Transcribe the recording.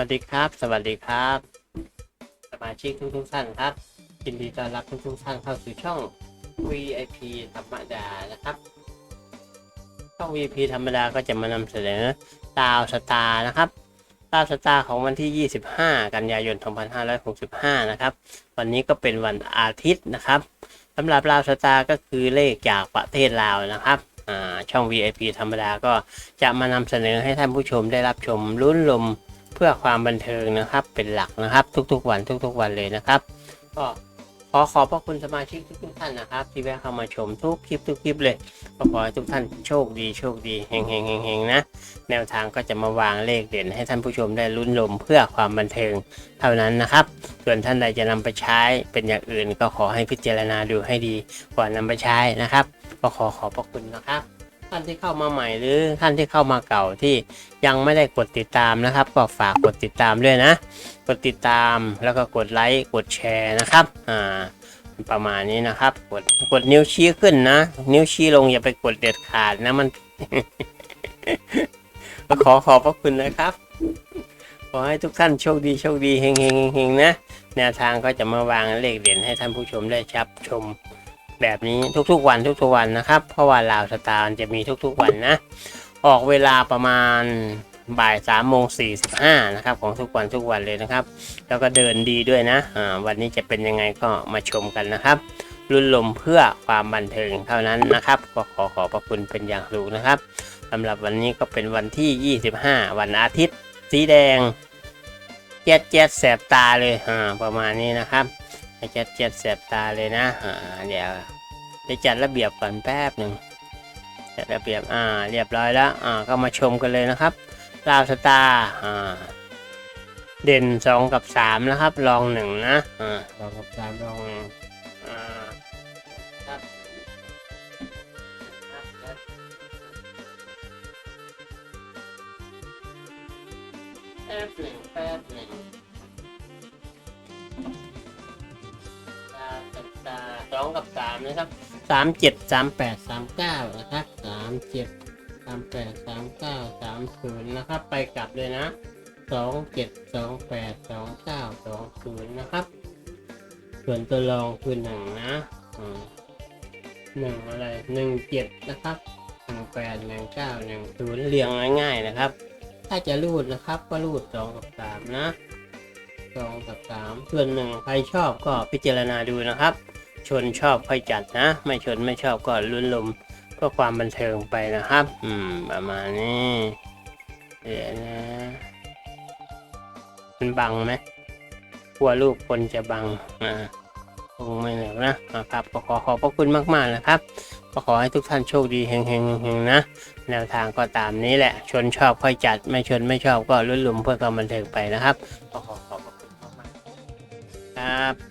วัสดีครับ สวัสดีครับ สมาชิกทุกทุกๆท่านครับยินดีต้อนรับทุกทุกๆท่านเข้าสู่ช่อง VIP ธรรมดานะครับ ช่อง VIP ธรรมดาก็จะมานำเสนอดาวสตาร์นะครับดาวสตาร์ของวันที่ 25 กันยายน 2565 นะครับ วันนี้ก็เป็นวันอาทิตย์นะครับสำหรับดาวสตาร์ก็คือเลขจากประเทศลาวนะครับช่อง VIP ธรรมดาก็จะมานำเสนอให้ท่านผู้ชมได้รับชมลุ้นลม เพื่อความบันเทิงนะครับ เป็นหลักนะครับ ทุกๆวันทุก ๆ วันเลยนะครับ ก็ขอขอบพระคุณสมาชิกทุกๆท่านนะครับ ที่แวะเข้ามาชมทุกคลิปทุกคลิปเลยก็ขอให้ทุกท่านโชคดีโชคดีเฮงเฮงเฮงเฮงนะ แนวทางก็จะมาวางเลขเด่น ให้ท่านผู้ชมได้ลุ้นลมเพื่อความบันเทิงเท่านั้นนะครับ ส่วนท่านใดจะนำไปใช้เป็นอย่างอื่น ก็ขอให้พิจารณาดูให้ดีก่อนนำไปใช้นะครับ ก็ขอขอบพระคุณนะครับ ท่านที่เข้ามาใหม่หรือท่านที่เข้ามาเก่าที่ยังไม่ได้กดติดตามนะครับ ก็ฝากกดติดตามด้วยนะ กดติดตามแล้วก็กดไลค์กดแชร์นะครับอ่าประมาณนี้นะครับ กดกดนิ้วชี้ขึ้นนะ นิ้วชี้ลงอย่าไปกดเด็ดขาดนะมัน ขอขอบพระคุณนะครับ ขอให้ทุกท่านโชคดีโชคดีเฮงเฮงเฮงนะแนวทางก็จะมาวางเลขเด่นให้ท่านผู้ชมได้ชับชม แบบนี้ทุกๆวันทุกๆวันนะครับ เพราะว่าลาวสตาร์จะมีทุกๆวันนะ ออกเวลาประมาณบ่ายสามโมงสี่สิบห้านะครับของทุกวันทุกวันเลยนะครับ แล้วก็เดินดีด้วยนะอ่าวันนี้จะเป็นยังไงก็มาชมกันนะครับรุ่นลมเพื่อความบันเทิงเท่านั้นนะครับ ก็ขอขอบพระคุณเป็นอย่างสูงนะครับสำหรับวันนี้ก็เป็นวันที่ 25 วันอาทิตย์ สีแดงเจ็ดเจ็ดแสบตาเลยอ่าประมาณนี้นะครับ เจ็ดเจ็ดแสบตาเลยนะอ่าเดี๋ยวจะจัดระเบียบก่อนแป๊บหนึ่งจัดระเบียบอ่าเรียบร้อยแล้วอ่าก็มาชมกันเลยนะครับลาวสตาร์อ่าเด่นสองกับสามนะครับรองหนึ่งนะอ่าสองกับสามรองหนึ่งอ่าครับแป๊บหนึ่งแป๊บหนึ่ง สองกับสามนะครับสามเจ็ดสามแปดสามเก้านะครับสามเจ็ดสามแปดสามเก้าสามศูนย์นะครับ ไปกลับเลยนะสองเจ็ดสองแปดสองเก้าสองศูนย์นะครับ ส่วนตัวรองคือหนึ่งนะหนึ่งอะไรหนึ่งเจ็ดนะครับหนึ่งแปดหนึ่งเก้าหนึ่งศูนย์เรียงง่ายๆนะครับ ถ้าจะรูดนะครับ ก็รูดสองกับสามนะ สองกับสามส่วนหนึ่งใครชอบก็พิจารณาดูนะครับ ชนชอบค่อยจัดนะ ไม่ชนไม่ชอบก็ลุ้นลมเพื่อความบันเทิงไปนะครับ อืม ประมาณนี้เดี๋ยวนะมันบังไหมกลัวรูปคนจะบังอ่าคงไม่เหลือนะครับก็ขอขอบพระคุณมากๆนะครับก็ขอให้ทุกท่านโชคดีเฮงเฮงๆเฮงๆนะ แนวทางก็ตามนี้แหละ ชนชอบค่อยจัด ไม่ชนไม่ชอบก็ลุ้นลุมเพื่อความบันเทิงไปนะครับก็ขอ ครับ